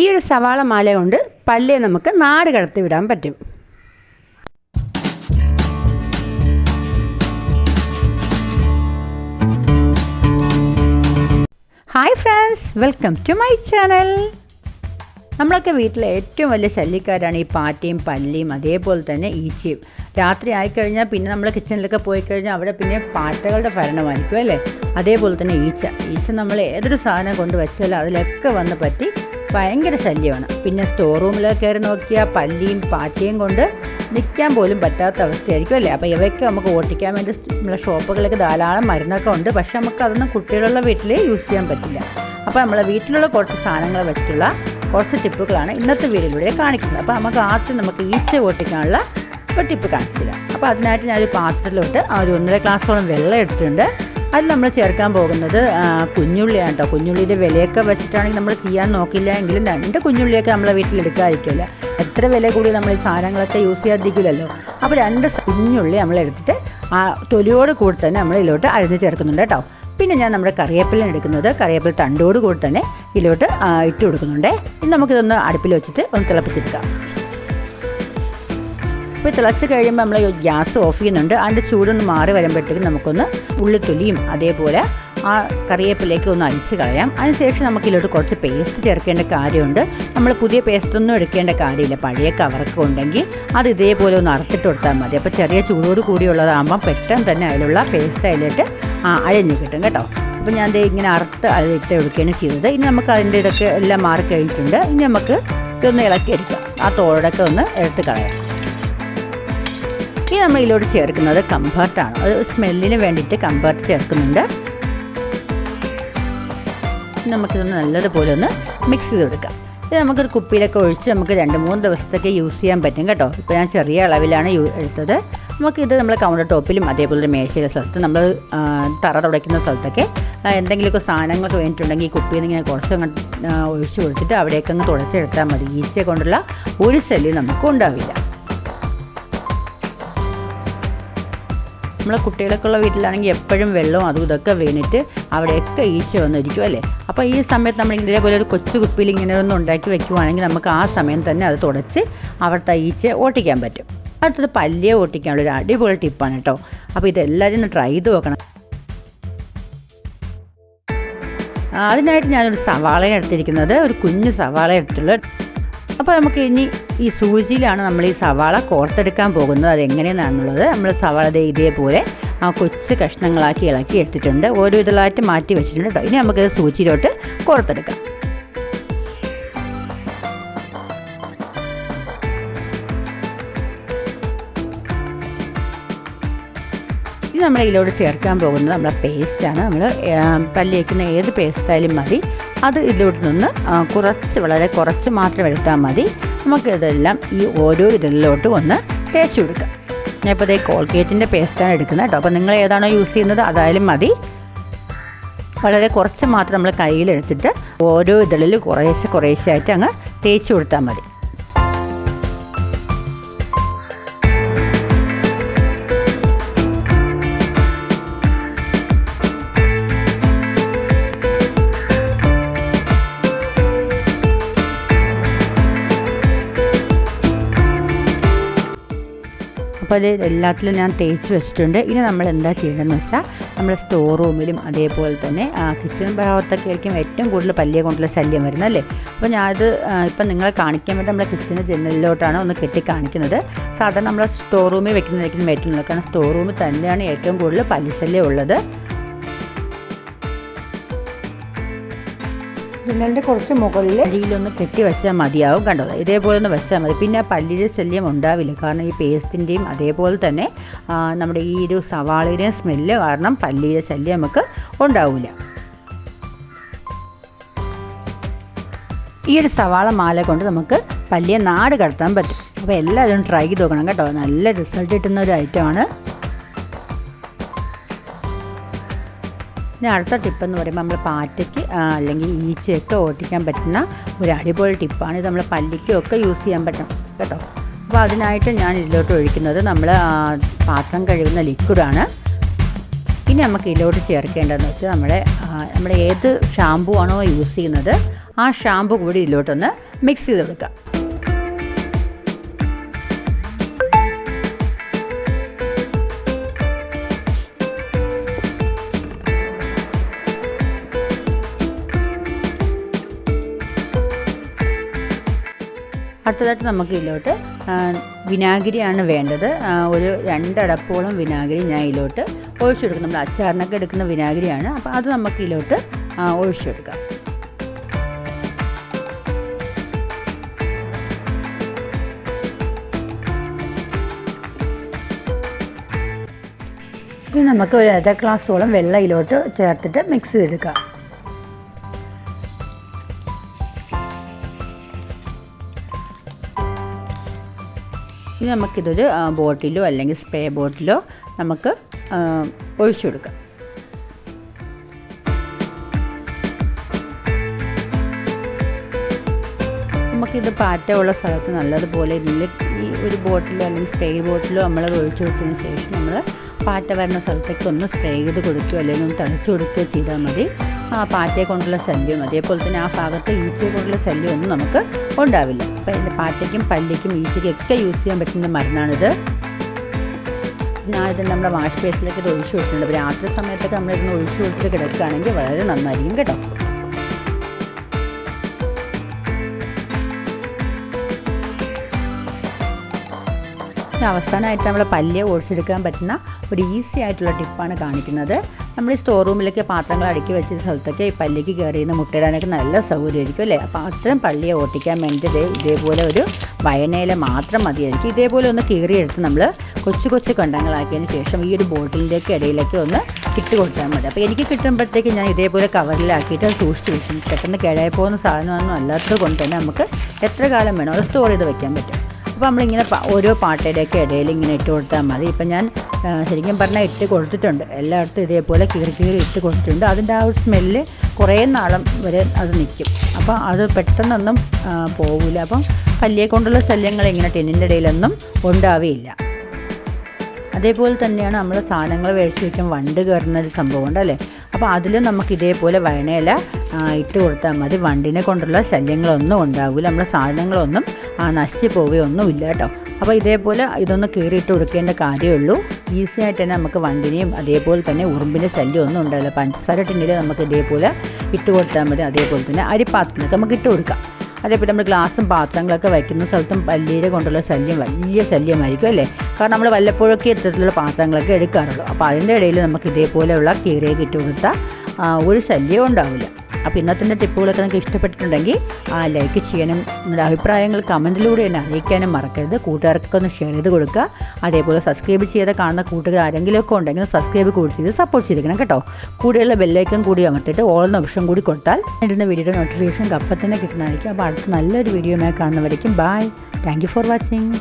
ഈ ഒരു സവാള മാല കൊണ്ട് പല്ലേ നമുക്ക് നാട് കടത്തി വിടാൻ പറ്റും. Hi friends welcome to my channel നമ്മളൊക്കെ വീട്ടിലെ ഏറ്റവും വലിയ ശല്യക്കാരാണ് ഈ പാറ്റയും പല്ലിയും അതേപോലെ തന്നെ ഈച്ചയും. രാത്രി ആയിക്കഴിഞ്ഞാൽ പിന്നെ നമ്മൾ കിച്ചണിലൊക്കെ പോയി കഴിഞ്ഞാൽ അവിടെ പിന്നെ പാറ്റകളുടെ ഭരണമായിരിക്കും അല്ലേ? അതേപോലെ തന്നെ ഈച്ച. ഈച്ച നമ്മൾ ഏതൊരു സാധനം കൊണ്ട് വെച്ചാലും അതിലൊക്കെ വന്ന് പറ്റി ഭയങ്കര ശല്യമാണ്. പിന്നെ സ്റ്റോർ റൂമിലൊക്കെ കയറി നോക്കിയാൽ പല്ലിയും പാറ്റയും കൊണ്ട് നിൽക്കാൻ പോലും പറ്റാത്ത അവസ്ഥയായിരിക്കും അല്ലേ? അപ്പോൾ ഇവയൊക്കെ നമുക്ക് ഓട്ടിക്കാൻ വേണ്ടി നമ്മളെ ഷോപ്പുകളൊക്കെ ധാരാളം മരുന്നൊക്കെ ഉണ്ട്. പക്ഷേ നമുക്ക് അതൊന്നും കുട്ടികളുള്ള വീട്ടിൽ യൂസ് ചെയ്യാൻ പറ്റില്ല. അപ്പോൾ നമ്മളെ വീട്ടിലുള്ള കുറച്ച് സാധനങ്ങൾ വെച്ചിട്ടുള്ള കുറച്ച് ടിപ്പുകളാണ് ഇന്നത്തെ വീഡിയോയിലൂടെ കാണിക്കുന്നത്. അപ്പോൾ നമുക്ക് ആദ്യം നമുക്ക് ഈച്ച ഓട്ടിക്കാനുള്ള ഒരു ടിപ്പ് കാണിച്ചില്ല അപ്പോൾ അതിനായിട്ട് ഞാനൊരു പാത്രത്തിലോട്ട് ഒരു ഒന്നര ഗ്ലാസ്സോളം വെള്ളം എടുത്തിട്ടുണ്ട്. അതിൽ നമ്മൾ ചേർക്കാൻ പോകുന്നത് കുഞ്ഞുള്ളിയാണ് കേട്ടോ. കുഞ്ഞുള്ളിയുടെ വിലയൊക്കെ വെച്ചിട്ടാണെങ്കിൽ നമ്മൾ ചെയ്യാൻ നോക്കില്ല എങ്കിലും രണ്ട് കുഞ്ഞുള്ളിയൊക്കെ നമ്മളെ വീട്ടിൽ എടുക്കാതിരിക്കില്ല. എത്ര വില കൂടി നമ്മൾ ഈ സാധനങ്ങളൊക്കെ യൂസ് ചെയ്യാതിരിക്കില്ലല്ലോ. അപ്പോൾ രണ്ട് കുഞ്ഞുള്ളി നമ്മൾ എടുത്തിട്ട് ആ തൊലിയോട് കൂടി തന്നെ നമ്മൾ ഇതിലോട്ട് അഴുതി ചേർക്കുന്നുണ്ട് കേട്ടോ. പിന്നെ ഞാൻ നമ്മുടെ കറിവേപ്പില എടുക്കുന്നത്. കറിവേപ്പില തണ്ടോട് കൂടി തന്നെ ഇതിലോട്ട് ഇട്ട് കൊടുക്കുന്നുണ്ട്. ഇനി നമുക്കിതൊന്ന് അടുപ്പിൽ വെച്ചിട്ട് ഒന്ന് തിളപ്പിച്ചെടുക്കാം. ഇപ്പോൾ തിളച്ച് കഴിയുമ്പോൾ നമ്മൾ ഗ്യാസ് ഓഫ് ചെയ്യുന്നുണ്ട്. അതിന്റെ ചൂടൊന്ന് മാറി വരുമ്പോഴത്തേക്കും നമുക്കൊന്ന് ഉള്ളിത്തൊലിയും അതേപോലെ ആ കറിവേപ്പിലേക്ക് ഒന്ന് അരിച്ച് കളയാം. അതിനുശേഷം നമുക്ക് ഇതിലോട്ട് കുറച്ച് പേസ്റ്റ് ചേർക്കേണ്ട കാര്യമുണ്ട്. നമ്മൾ പുതിയ പേസ്റ്റ് ഒന്നും എടുക്കേണ്ട കാര്യമില്ല. പഴയ കവറൊക്കെ ഉണ്ടെങ്കിൽ അത് ഇതേപോലെ ഒന്ന് അറുത്തിട്ട് കൊടുത്താൽ മതി. അപ്പോൾ ചെറിയ ചൂടോട് കൂടിയുള്ളതാകുമ്പോൾ പെട്ടെന്ന് തന്നെ അതിലുള്ള പേസ്റ്റ് അതിലിട്ട് അഴഞ്ഞ് കിട്ടും കേട്ടോ. അപ്പോൾ ഞാൻ ഇങ്ങനെ അറുത്ത് അതിലിട്ട് എടുക്കുകയാണ് ചെയ്തത്. ഇനി നമുക്ക് അതിന്റെ ഇതൊക്കെ എല്ലാം മാറി കഴിഞ്ഞിട്ടുണ്ട് ഇനി നമുക്ക് ഇതൊന്ന് ഇളക്കി എടുക്കാം ആ തോടൊക്കെ ഒന്ന് എടുത്ത് കളയാം. നമ്മൾ ഇതിലോട്ട് ചേർക്കുന്നത് കംഫർട്ടാണ് അത് സ്മെല്ലിന് വേണ്ടിയിട്ട് കംഫർട്ട് ചേർക്കുന്നുണ്ട്. നമുക്കിതൊന്ന് നല്ലതുപോലെ ഒന്ന് മിക്സ് ചെയ്ത് കൊടുക്കാം ഇത് നമുക്കൊരു കുപ്പിയിലൊക്കെ ഒഴിച്ച് നമുക്ക് രണ്ട് മൂന്ന് ദിവസത്തേക്ക് യൂസ് ചെയ്യാൻ പറ്റും കേട്ടോ. ഇപ്പോൾ ഞാൻ ചെറിയ അളവിലാണ് എടുത്തത്. നമുക്കിത് നമ്മൾ കൗണ്ടർ ടോപ്പിലും അതേപോലെ മേശയിലെ സ്ഥലത്ത് നമ്മൾ തറ തുടയ്ക്കുന്ന സ്ഥലത്തൊക്കെ എന്തെങ്കിലുമൊക്കെ സാധനങ്ങളൊക്കെ വേണ്ടിയിട്ടുണ്ടെങ്കിൽ ഈ കുപ്പിയിൽ നിന്ന് ഇങ്ങനെ കുറച്ച് ഒഴിച്ച് കൊടുത്തിട്ട് അവിടേക്ക് അങ്ങ് തുടച്ചെടുത്താൽ മതി. ഈച്ചയെ കൊണ്ടുള്ള ഒരു ശല്യം നമുക്ക് ഉണ്ടാവില്ല നമ്മളെ കുട്ടികളൊക്കെ ഉള്ള വീട്ടിലാണെങ്കിൽ എപ്പോഴും വെള്ളവും അതും ഇതൊക്കെ വീണിട്ട് അവിടെയൊക്കെ ഈച്ച വന്നിരിക്കും അല്ലേ? അപ്പോൾ ഈ സമയത്ത് നമ്മൾ ഇതേപോലെ ഒരു കൊച്ചു കുപ്പിയിൽ ഇങ്ങനെ ഒന്ന് ഉണ്ടാക്കി വെക്കുവാണെങ്കിൽ നമുക്ക് ആ സമയം തന്നെ അത് തുടച്ച് അവിടുത്തെ ഈച്ച ഓട്ടിക്കാൻ പറ്റും. അടുത്തത് പല്ലിയെ ഓട്ടിക്കാനുള്ള ഒരു അടിപൊളി ടിപ്പാണ് കേട്ടോ. അപ്പോൾ ഇതെല്ലാവരും ഒന്ന് ട്രൈ ചെയ്ത് നോക്കണം. അതിനായിട്ട് ഞാനൊരു സവാള എടുത്തിരിക്കുന്നത്. ഒരു കുഞ്ഞ് സവാള എടുത്തുള്ളത് അപ്പോൾ നമുക്ക് ഇനി ഈ സൂചിയിലാണ് നമ്മൾ ഈ സവാള കോർത്തെടുക്കാൻ പോകുന്നത്. അതെങ്ങനെയാണെന്നുള്ളത് നമ്മൾ സവാള ഇതേപോലെ ആ കൊച്ചു കഷ്ണങ്ങളാക്കി ഇളക്കി എടുത്തിട്ടുണ്ട്. ഓരോ ഇതിലായിട്ട് മാറ്റി വെച്ചിട്ടുണ്ട് കേട്ടോ. ഇനി നമുക്ക് സൂചിയിലോട്ട് കോർത്തെടുക്കാം. ഇത് ചേർക്കാൻ പോകുന്നത് നമ്മളെ പേസ്റ്റാണ് നമ്മൾ പല്ലിയേക്കുന്ന ഏത് പേസ്റ്റായാലും മതി. അത് ഇതിലോട്ട് നിന്ന് കുറച്ച് വളരെ കുറച്ച് മാത്രം എടുത്താൽ മതി. നമുക്ക് ഇതെല്ലാം ഈ ഓരോ ഇതിലോട്ട് ഒന്ന് തേച്ച് കൊടുക്കാം. ഞാൻ ഇപ്പോൾ ഇതേ കോൾഗേറ്റിന്റെ പേസ്റ്റാണ് എടുക്കുന്നത് കേട്ടോ. അപ്പോൾ നിങ്ങൾ ഏതാണോ യൂസ് ചെയ്യുന്നത് അതായാലും മതി. വളരെ കുറച്ച് മാത്രം നമ്മൾ കയ്യിലെടുത്തിട്ട് ഓരോ ഇതളിൽ കുറേശ്ശെ കുറേശ്ശെ ആയിട്ട് അങ്ങ് തേച്ച് കൊടുത്താൽ മതി. അപ്പോൾ അത് എല്ലാത്തിലും ഞാൻ തേച്ച് വെച്ചിട്ടുണ്ട്. ഇനി നമ്മൾ എന്താ ചെയ്യേണ്ടതെന്ന് വെച്ചാൽ നമ്മൾ സ്റ്റോർ റൂമിലും അതേപോലെ തന്നെ കിച്ചൺ ഭാഗത്തൊക്കെ ആയിരിക്കും ഏറ്റവും കൂടുതൽ പല്ലിയെ കൊണ്ടുള്ള ശല്യം വരുന്നത് അല്ലേ? അപ്പോൾ ഞാനത് ഇപ്പം നിങ്ങളെ കാണിക്കാൻ വേണ്ടി നമ്മളെ കിച്ചൺ ജനലിലോട്ടാണ് ഒന്ന് കെട്ടി കാണിക്കുന്നത് സാധാരണ നമ്മൾ സ്റ്റോർ റൂമിൽ വെക്കുന്നതായിരിക്കും നല്ലത്. കാരണം സ്റ്റോർ റൂമിൽ തന്നെയാണ് ഏറ്റവും കൂടുതൽ പല്ലിശല്യം ഉള്ളത്. ജനലിന്റെ കുറച്ച് മുകളിൽ അരിയിലൊന്ന് കെട്ടി വെച്ചാൽ മതിയാവും കണ്ടോ? ഇതേപോലെ ഒന്ന് വെച്ചാൽ മതി. പിന്നെ പല്ലിയുടെ ശല്യം ഉണ്ടാവില്ല. കാരണം ഈ പേസ്റ്റിന്റെയും അതേപോലെ തന്നെ നമ്മുടെ ഈ ഒരു സവാളയുടെയും സ്മെല്ല് കാരണം പല്ലിയുടെ ശല്യം നമുക്ക് ഉണ്ടാവില്ല. ഈ ഒരു സവാള മാല കൊണ്ട് നമുക്ക് പല്ലിയെ നാട് കടത്താൻ പറ്റും. അപ്പോൾ എല്ലാവരും ട്രൈ ചെയ്ത് നോക്കണം കേട്ടോ. നല്ല റിസൾട്ട് കിട്ടുന്ന ഒരു ഐറ്റമാണ് ഇനി അടുത്ത ടിപ്പ് എന്ന് പറയുമ്പോൾ നമ്മൾ പാറ്റയ്ക്ക് അല്ലെങ്കിൽ ഈച്ചയൊക്കെ ഓട്ടിക്കാൻ പറ്റുന്ന ഒരു അടിപൊളി ടിപ്പാണ്. ഇത് നമ്മൾ പല്ലിക്കൊക്കെ യൂസ് ചെയ്യാൻ പറ്റും. കേട്ടോ? അപ്പോൾ അതിനായിട്ട് ഞാൻ ഇതിലോട്ട് ഒഴിക്കുന്നത് നമ്മൾ പാത്രം കഴുകുന്ന ലിക്വിഡാണ് ഇനി നമുക്ക് ഇതിലോട്ട് ചേർക്കേണ്ടതെന്ന് വെച്ചാൽ നമ്മുടെ നമ്മുടെ ഏത് ഷാമ്പു ആണോ യൂസ് ചെയ്യുന്നത് ആ ഷാമ്പു കൂടി ഇതിലോട്ടൊന്ന് മിക്സ് ചെയ്ത് കൊടുക്കാം അടുത്തതായിട്ട് നമുക്ക് ഇതിലോട്ട് വിനാഗിരിയാണ് വേണ്ടത്. ഒരു രണ്ടടപ്പോളം വിനാഗിരി ഞാൻ ഇതിലോട്ട് ഒഴിച്ചെടുക്കും. നമ്മൾ അച്ചാറിനൊക്കെ എടുക്കുന്ന വിനാഗിരിയാണ്. അപ്പോൾ അത് നമുക്ക് ഇതിലോട്ട് ഒഴിച്ചെടുക്കാം. ഇനി നമുക്ക് ഒരു അര ഗ്ലാസ്സോളം വെള്ളം ഇതിലോട്ട് ചേർത്തിട്ട് മിക്സ് ചെയ്തെടുക്കാം. ഇനി നമുക്കിതൊരു ബോട്ടിലോ അല്ലെങ്കിൽ സ്പ്രേ ബോട്ടിലോ നമുക്ക് ഒഴിച്ചു കൊടുക്കാം. നമുക്കിത് പാറ്റ ഉള്ള സ്ഥലത്ത് നല്ലതുപോലെ ഇതിൽ ഈ ഒരു ബോട്ടിലോ അല്ലെങ്കിൽ സ്പ്രേ ബോട്ടിലോ നമ്മൾ ഒഴിച്ചു കൊടുത്തതിന് ശേഷം നമ്മൾ പാറ്റ വരുന്ന സ്ഥലത്തേക്ക് ഒന്ന് സ്പ്രേ ചെയ്ത് കൊടുക്കുകയോ അല്ലെങ്കിൽ ഒന്ന് തളിച്ചു കൊടുക്കുകയോ ചെയ്താൽ മതി. ആ പാറ്റയെ കൊണ്ടുള്ള ശല്യം അതേപോലെ തന്നെ ആ ഭാഗത്ത് ഈച്ചയെ കൊണ്ടുള്ള ശല്യം ഒന്നും നമുക്ക് ഉണ്ടാവില്ല. പാറ്റയ്ക്കും പല്ലിക്കും ഈച്ചയ്ക്കും ഒക്കെ യൂസ് ചെയ്യാൻ പറ്റുന്ന മരുന്നാണിത്. ഞാനിത് നമ്മുടെ വാഷ് ബേസിലേക്ക് ഇത് ഒഴിച്ചു കൊടുത്തിട്ടുണ്ട്. രാത്രി സമയത്തൊക്കെ നമ്മളിതൊന്ന് ഒഴിച്ചു കൊടുത്തിട്ട് കിടക്കുകയാണെങ്കിൽ വളരെ നന്നായിരിക്കും കേട്ടോ. അവസാനമായിട്ട് നമ്മൾ പല്ലിയെ ഓടിച്ചെടുക്കാൻ പറ്റുന്ന ഒരു ഈസി ആയിട്ടുള്ള ടിപ്പാണ് കാണിക്കുന്നത്. നമ്മൾ ഈ സ്റ്റോർ റൂമിലൊക്കെ പാത്രങ്ങൾ അടുക്കി വെച്ച സ്ഥലത്തൊക്കെ ഈ പല്ലിക്ക് നിന്ന് മുട്ടയിടാനൊക്കെ നല്ല സൗകര്യമായിരിക്കും അല്ലേ? അപ്പോൾ അത്തരം പള്ളിയെ ഓട്ടിക്കാൻ വേണ്ടി ദേ ഇതേപോലെ ഒരു വയനയില മാത്രം മതിയായിരിക്കും. ഇതേപോലെ ഒന്ന് കീറിയെടുത്ത് നമ്മൾ കൊച്ചു കൊച്ചു കണ്ടങ്ങളാക്കിയതിന് ശേഷം ഈ ഒരു ബോട്ടിലിന്റെയൊക്കെ ഇടയിലേക്ക് ഒന്ന് ഇട്ട് കൊടുത്താൽ മതി. അപ്പോൾ എനിക്ക് കിട്ടുമ്പോഴത്തേക്ക് ഞാൻ ഇതേപോലെ കവറിലാക്കിയിട്ട് അത് സൂക്ഷിച്ച് വെക്കും പെട്ടെന്ന് കിഴായി പോകുന്ന സാധനമൊന്നും അല്ലാത്തത് കൊണ്ട് തന്നെ നമുക്ക് എത്ര കാലം വേണോ അത് സ്റ്റോർ ചെയ്ത് വെക്കാൻ പറ്റും. അപ്പോൾ നമ്മളിങ്ങനെ ഓരോ പാട്ടയുടെയൊക്കെ ഇടയിൽ ഇങ്ങനെ ഇട്ട് കൊടുത്താൽ മതി. ഇപ്പം ഞാൻ ശരിക്കും പറഞ്ഞാൽ ഇട്ട് കൊടുത്തിട്ടുണ്ട്. എല്ലായിടത്തും ഇതേപോലെ കീറി കീറി ഇട്ട് കൊടുത്തിട്ടുണ്ട്. അതിന്റെ ആ ഒരു സ്മെല്ല് കുറേ നാളം വരെ അത് നിൽക്കും. അപ്പോൾ അത് പെട്ടെന്നൊന്നും പോവില്ല അപ്പം പല്ലിയെ കൊണ്ടുള്ള ശല്യങ്ങൾ ഇങ്ങനെ ടെന്നിന്റെ ഇടയിലൊന്നും ഉണ്ടാവുകയില്ല അതേപോലെ തന്നെയാണ് നമ്മൾ സാധനങ്ങൾ മേടിച്ച് വയ്ക്കാൻ വണ്ട് കയറുന്ന ഒരു ഉണ്ടല്ലേ? അല്ലേ അപ്പോൾ അതിലും നമുക്ക് ഇതേപോലെ വയണയില ഇട്ട് കൊടുത്താൽ മതി. വണ്ടിനെ കൊണ്ടുള്ള ശല്യങ്ങളൊന്നും ഉണ്ടാവില്ല നമ്മുടെ സാധനങ്ങളൊന്നും ആ, നശിച്ചു പോവുകയൊന്നും ഇല്ല കേട്ടോ. അപ്പോൾ ഇതേപോലെ ഇതൊന്ന് കീറിയിട്ട് കൊടുക്കേണ്ട കാര്യമുള്ളൂ. ഈസി ആയിട്ട് തന്നെ നമുക്ക് വണ്ടിനെയും അതേപോലെ തന്നെ ഉറുമ്പിന്റെ ശല്യം ഒന്നും ഉണ്ടാവില്ല. പഞ്ചസാര ടിന്നിൽ നമുക്ക് ഇതേപോലെ ഇട്ട് കൊടുത്താൽ മതി. അതേപോലെ തന്നെ അരിപ്പാത്രത്തിനൊക്കെ നമുക്ക് ഇട്ട് കൊടുക്കാം. അതേപോലെ നമ്മൾ ഗ്ലാസും പാത്രങ്ങളൊക്കെ വയ്ക്കുന്ന സ്ഥലത്തും പല്ലിയുടെ കൊണ്ടുള്ള ശല്യം വലിയ ശല്യമായിരിക്കും അല്ലേ? കാരണം നമ്മൾ വല്ലപ്പോഴൊക്കെ ഇത്തരത്തിലുള്ള പാത്രങ്ങളൊക്കെ എടുക്കാറുള്ളൂ. അപ്പോൾ അതിന്റെ ഇടയിൽ നമുക്ക് ഇതേപോലെയുള്ള കീറിയൊക്കെ ഇട്ട് കൊടുത്താൽ ഒരു ശല്യവും ഉണ്ടാവില്ല. അപ്പോൾ ഇന്നത്തെ ടിപ്പുകളൊക്കെ നിങ്ങൾക്ക് ഇഷ്ടപ്പെട്ടിട്ടുണ്ടെങ്കിൽ ആ ലൈക്ക് ചെയ്യാനും നിങ്ങളുടെ അഭിപ്രായങ്ങൾ കമന്റിലൂടെ എന്നെ അറിയിക്കാനും മറക്കരുത്. കൂട്ടുകാർക്കൊക്കെ ഒന്ന് ഷെയർ ചെയ്ത് കൊടുക്കുക. അതേപോലെ സബ്സ്ക്രൈബ് ചെയ്ത് കാണുന്ന കൂട്ടുകാർ ആരെങ്കിലുമൊക്കെ ഉണ്ടെങ്കിൽ സബ്സ്ക്രൈബ് കൂടി ചെയ്ത് സപ്പോർട്ട് ചെയ്തിരിക്കണം കേട്ടോ. കൂടെയുള്ള ബെല്ലൈക്കൻ കൂടി അമർത്തിയിട്ട് ഓൾ ഓപ്ഷൻ കൂടി കൊടുത്താൽ ഇടുന്ന വീഡിയോയുടെ നോട്ടിഫിക്കേഷൻ അപ്പം തന്നെ കിട്ടുന്നതായിരിക്കും. അപ്പോൾ അടുത്ത നല്ലൊരു വീഡിയോയുമായി കാണുന്നവരേക്കും ബായ് താങ്ക് ഫോർ വാച്ചിങ്